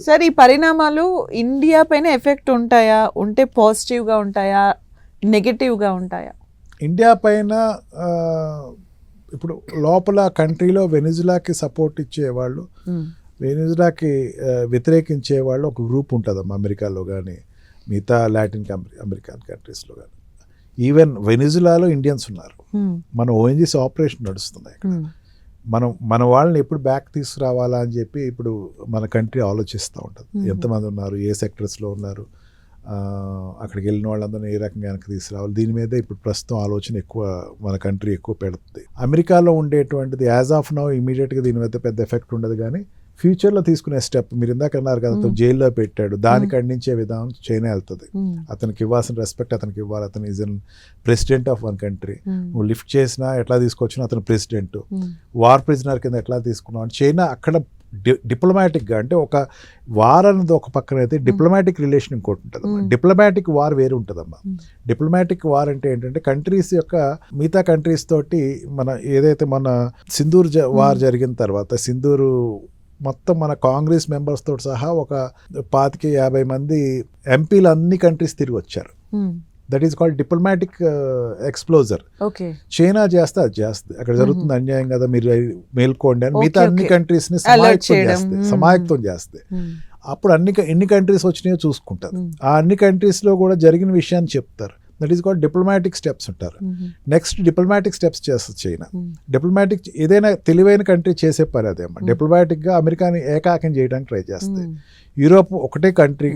Sir ఈ పరిణామాలు India పైన ఎఫెక్ట్ ఉంటాయా? ఉంటే పాజిటివ్గా ఉంటాయా? నెగటివ్గా ఉంటాయా? ఇండియా పైన ఇప్పుడు లోపల కంట్రీలో వెనిజులాకి సపోర్ట్ ఇచ్చేవాళ్ళు ఉమ్, వెనిజులాకి వ్యతిరేకించే వాళ్ళు ఒక గ్రూప్ ఉంటుందమ్మా అమెరికాలో కానీ మిగతా లాటిన్ అమెరికన్ కంట్రీస్లో కానీ ఈవెన్ వెనిజులాలో ఇండియన్స్ ఉన్నారు. ఉమ్, మన ఓఎన్జీసీ ఆపరేషన్ నడుస్తున్నాయి ఇక్కడ. మనం మన వాళ్ళని ఎప్పుడు బ్యాక్ తీసుకురావాలా అని చెప్పి ఇప్పుడు మన కంట్రీ ఆలోచిస్తూ ఉంటుంది. ఎంతమంది ఉన్నారు ఏ సెక్టర్స్లో ఉన్నారు అక్కడికి వెళ్ళిన వాళ్ళందరినీ ఏ రకంగా వెనక్కి తీసుకురావాలి? దీని మీద ఇప్పుడు ప్రస్తుతం ఆలోచన ఎక్కువ మన కంట్రీ ఎక్కువ పెడుతుంది. అమెరికాలో ఉండేటువంటిది యాజ్ ఆఫ్ నౌ ఇమీడియట్గా దీని మీద పెద్ద ఎఫెక్ట్ ఉండదు కానీ ఫ్యూచర్లో తీసుకునే స్టెప్ మీరు ఇందాక అన్నారు కదా అతను. జైల్లో పెట్టాడు. దాన్ని ఖండించే విధానం చైనా వెళ్తుంది. అతనికి ఇవ్వాల్సిన రెస్పెక్ట్ అతనికి ఇవ్వాలి. అతను is an president of one country నువ్వు లిఫ్ట్ చేసినా ఎట్లా తీసుకొచ్చినా అతను ప్రెసిడెంట్ వార్ ప్రిజనర్ కింద ఎట్లా తీసుకున్నాం అంటే చైనా అక్కడ డి డిప్లొమాటిక్గా అంటే ఒక వార్ అనేది ఒక పక్కన అయితే డిప్లొమాటిక్ రిలేషన్ ఇంకోటి ఉంటుంది. డిప్లొమాటిక్ వార్ వేరు ఉంటుందమ్మా. డిప్లొమాటిక్ వార్ అంటే ఏంటంటే కంట్రీస్ యొక్క మిగతా కంట్రీస్ తోటి మన ఏదైతే మన సింధూర్ జ వార్. జరిగిన తర్వాత సింధూరు మొత్తం మన కాంగ్రెస్ మెంబర్స్ తోటి సహా ఒక పాతికి యాభై మంది ఎంపీలు అన్ని కంట్రీస్ తిరిగి వచ్చారు. That is called diplomatic exposure China చేస్తే అది చేస్తుంది. అక్కడ జరుగుతుంది అన్యాయం కదా మీరు మేల్కోండి అని. మిగతా అన్ని. కంట్రీస్ని Alert సమాయత్తం చేయడం. చేస్తాయి Mm. సమాయత్తం చేస్తాయి ఉమ్, అప్పుడు అన్ని ఎన్ని కంట్రీస్ వచ్చినాయో చూసుకుంటారు. ఆ అన్ని కంట్రీస్లో కూడా జరిగిన విషయాన్ని చెప్తారు. That is called diplomatic steps ఉంటారు నెక్స్ట్ డిప్లొమాటిక్ స్టెప్స్ చేస్తుంది చైనా. డిప్లొమాటిక్ ఏదైనా తెలివైన కంట్రీ చేసే పని అదే అమ్మా Mm. డిప్లొమాటిక్గా అమెరికాని ఏకాకం చేయడానికి ట్రై చేస్తాయి ఉమ్, యూరోప్ ఒకటే కంట్రీ.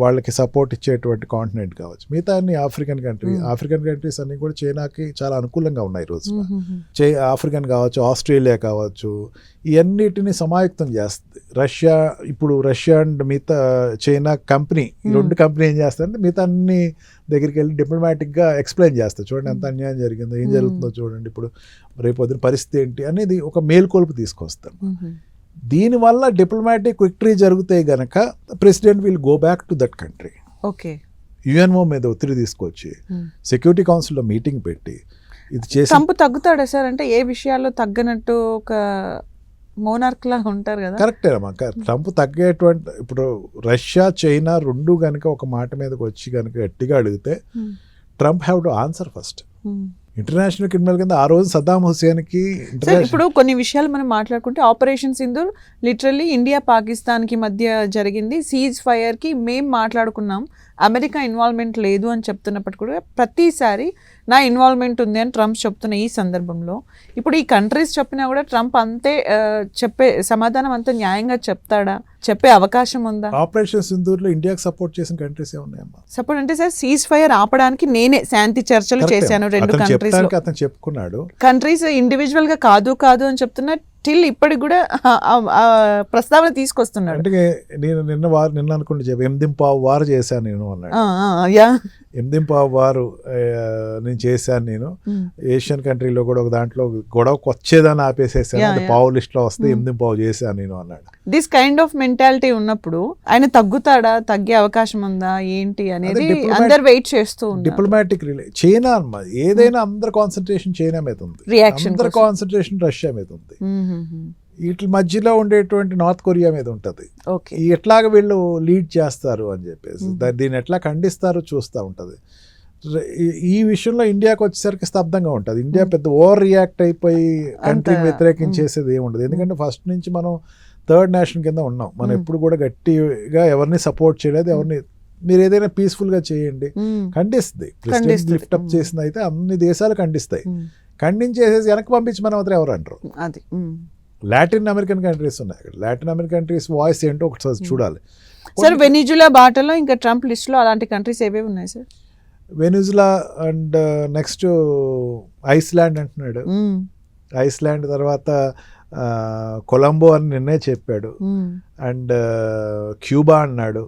వాళ్ళకి సపోర్ట్ ఇచ్చేటువంటి కాంటినెంట్ కావచ్చు. మిగతా అన్ని ఆఫ్రికన్ కంట్రీ. ఆఫ్రికన్ కంట్రీస్ అన్ని కూడా చైనాకి చాలా అనుకూలంగా ఉన్నాయి ఈ రోజు చై ఆఫ్రికన్ కావచ్చు ఆస్ట్రేలియా కావచ్చు ఇవన్నిటిని సమాయుక్తం చేస్తుంది. రష్యా ఇప్పుడు రష్యా అండ్ మిగతా చైనా కంపెనీ ఈ. రెండు కంపెనీ ఏం చేస్తారంటే మిగతా అన్ని దగ్గరికి వెళ్ళి డిప్లొమాటిక్గా ఎక్స్ప్లెయిన్ చేస్తారు. చూడండి ఎంత అన్యాయం జరిగిందో ఏం. జరుగుతుందో చూడండి. ఇప్పుడు రేపు పొద్దున పరిస్థితి ఏంటి అనేది ఒక మేల్కొల్పు తీసుకొస్తాం దీనివల్ల డిప్లొమాటిక్ విక్టరీ జరిగితే గనక president will go back to that country. Okay. UNO మీద ఒత్తిడి తీసుకొచ్చి. సెక్యూరిటీ కౌన్సిల్లో మీటింగ్ పెట్టి ఇది చేసి తగ్గుతాడా సార్? అంటే ఏ విషయాల్లో తగ్గనట్టు ఒక మోనార్క్ లా ఉంటారు కదా. కరెక్టే అమ్మా ట్రంప్ తగ్గేటువంటి ఇప్పుడు రష్యా చైనా రెండు కనుక ఒక మాట మీదకి వచ్చి కనుక గట్టిగా అడిగితే Trump have to answer first. International criminal కింద ఆ రోజు సద్దాం హుసేన్కి ఇప్పుడు కొన్ని విషయాలు మనం మాట్లాడుకుంటే ఆపరేషన్ సింధూర్ లిటరల్లీ ఇండియా పాకిస్తాన్కి మధ్య జరిగింది. సీజ్ ఫైర్కి మేం మాట్లాడుకున్నాం. అమెరికా ఇన్వాల్వ్మెంట్ లేదు అని చెప్తున్నప్పటికీ కూడా ప్రతిసారి నా ఇన్వాల్వ్మెంట్ ఉంది అని ట్రంప్ చెప్తున్న ఈ సందర్భంలో. ఇప్పుడు ఈ కంట్రీస్ చెప్పినా కూడా ట్రంప్ అంతే చెప్పే సమాధానం అంత న్యాయంగా చెప్తాడా? చెప్పే అవకాశం ఉందా? ఆపరేషన్ సింధూర్లో ఇండియాకి సపోర్ట్ చేసిన కంట్రీస్ ఏమున్నాయమ్మా సపోర్ట్ అంటే సార్ సీజ్ ఫైర్ ఆపడానికి నేనే శాంతి చర్చలు. చేశాను రెండు కంట్రీస్ అతను చెప్పుకున్నాడు. కంట్రీస్ ఇండివిజువల్గా కాదు కాదు అని చెప్తున్నా టిల్ ఇప్పటికి కూడా ప్రస్తావన తీసుకొస్తున్నాడు. అంటే నేను నిన్న వారు నిన్న అనుకుంటే చెప్పి ఎనిమిదింపావు వారు చేశాను నేను అన్నాడు. ఎనిమిదింపావు వారు నేను చేశాను నేను. ఏషియన్ కంట్రీలో కూడా ఒక దాంట్లో గొడవకు వచ్చేదాన్ని ఆపేసేసాను. అంటే. పావు లిస్ట్లో వస్తే Hmm. ఎనిమిది పావు చేశాను నేను అన్నాడు. దిస్ కైండ్ ఆఫ్ మెంటాలిటీ ఉన్నప్పుడు ఆయన తగ్గుతాడా? తగ్గే అవకాశం ఉందా? ఏంటి అనేది అందరు వెయిట్ చేస్తూ డిప్లొమాటిక్ రిలే చైనా అన్నమాట ఏదైనా అందరి కాన్సన్ట్రేషన్ చైనా మీద ఉంది. Reaction అందరి. కాన్సన్ట్రేషన్ రష్యా మీద ఉంది. వీటి మధ్యలో ఉండేటువంటి నార్త్ కొరియా మీద ఉంటది. ఎట్లాగ వీళ్ళు లీడ్ చేస్తారు అని చెప్పేసి దీన్ని ఎట్లా ఖండిస్తారో చూస్తూ ఉంటది. ఈ- విషయంలో ఇండియాకి వచ్చేసరికి స్తబ్దంగా ఉంటుంది. ఇండియా. పెద్ద ఓవర్ రియాక్ట్ అయిపోయి కంట్రీని వ్యతిరేకించేసేది ఏమి ఉండదు ఎందుకంటే ఫస్ట్ నుంచి మనం థర్డ్ నేషన్ కింద ఉన్నాం. మనం. ఎప్పుడు కూడా గట్టిగా ఎవరిని సపోర్ట్ చేయలేదు. ఎవరిని మీరు ఏదైనా పీస్ఫుల్గా చేయండి ఖండిస్తుంది. ప్రెసిడెంట్ ఖండిస్తుంది. Lift up. చేసింది అయితే అన్ని దేశాలు ఖండిస్తాయి. ఖండించేసేసి వెనక్కి పంపించమని మాత్రం ఎవరు అంటారు? అది. లాటిన్ అమెరికన్ కంట్రీస్ ఉన్నాయి. అక్కడ లాటిన్ అమెరికన్ కంట్రీస్ వాయిస్ ఏంటో ఒకసారి. చూడాలి. సార్ వెనిజులా బాటలో ఇంకా ట్రంప్ లిస్ట్లో అలాంటి కంట్రీస్ ఏవేవి ఉన్నాయి sir? Venezuela and next Iceland అంటున్నాడు. ఐస్లాండ్ తర్వాత కొలంబో అని నిన్నే చెప్పాడు. అండ్ క్యూబా అన్నాడు.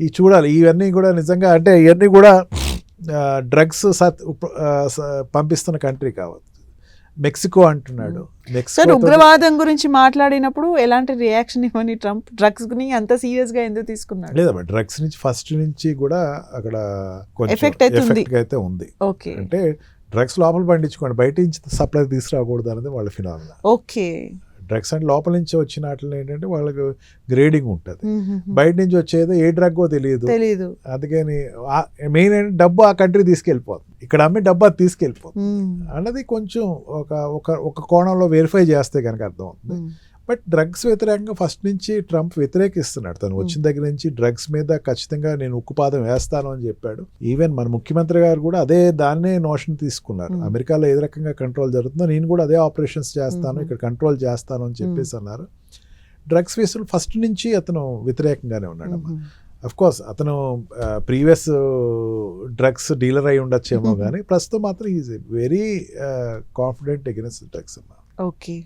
ఈ చూడాలి. ఇవన్నీ కూడా నిజంగా అంటే ఇవన్నీ కూడా డ్రగ్స్ పంపిస్తున్న కంట్రీ కావచ్చు. మెక్సికో అంటున్నాడు. సార్ మెక్సికో తోటి- ఉగ్రవాదం గురించి మాట్లాడినప్పుడు ఎలాంటి రియాక్షన్ ఇవ్వని ట్రంప్ డ్రగ్స్ని అంత సీరియస్గా ఎందుకు తీసుకున్నాడు? లేదమ్మా డ్రగ్స్ నుంచి ఫస్ట్ నుంచి కూడా అక్కడ. ఎఫెక్ట్ అయితే ఉంది. ఓకే అంటే డ్రగ్స్ లోపల పండించుకోండి బయట నుంచి సప్లై తీసుకురాకూడదు అనేది వాళ్ళ ఫినామినా ఓకే డ్రగ్స్ అంటే లోపల నుంచి వచ్చిన వాటిలో ఏంటంటే వాళ్ళకి గ్రేడింగ్ ఉంటుంది. బయట నుంచి వచ్చేదో ఏ డ్రగ్గో తెలియదు తెలీదు అందుకని మెయిన్ ఏంటంటే డబ్బు ఆ కంట్రీ తీసుకెళ్ళిపోతుంది ఇక్కడ అమ్మి డబ్బు అది తీసుకెళ్ళిపోతుంది. అన్నది కొంచెం ఒక ఒక ఒక కోణంలో వెరిఫై చేస్తే కనుక అర్థం అవుతుంది. బట్ డ్రగ్స్ వ్యతిరేకంగా ఫస్ట్ నుంచి ట్రంప్ వ్యతిరేకిస్తున్నాడు. తను వచ్చిన దగ్గర నుంచి డ్రగ్స్ మీద ఖచ్చితంగా నేను ఉక్కుపాదం వేస్తాను అని చెప్పాడు. ఈవెన్ మన ముఖ్యమంత్రి గారు కూడా అదే దాన్నే నోషన్ తీసుకున్నారు. Hmm. అమెరికాలో ఏ రకంగా కంట్రోల్ జరుగుతుందో నేను కూడా అదే ఆపరేషన్స్ చేస్తాను Hmm. ఇక్కడ కంట్రోల్ చేస్తాను అని చెప్పేసి అన్నారు. డ్రగ్స్ విషయంలో ఫస్ట్ నుంచి అతను వ్యతిరేకంగానే ఉన్నాడు. అఫ్ కోర్స్ అతను ప్రీవియస్ డ్రగ్స్ డీలర్ అయి ఉండొచ్చేమో కానీ ప్రస్తుతం మాత్రం is very confident against drugs అమ్మా. ఓకే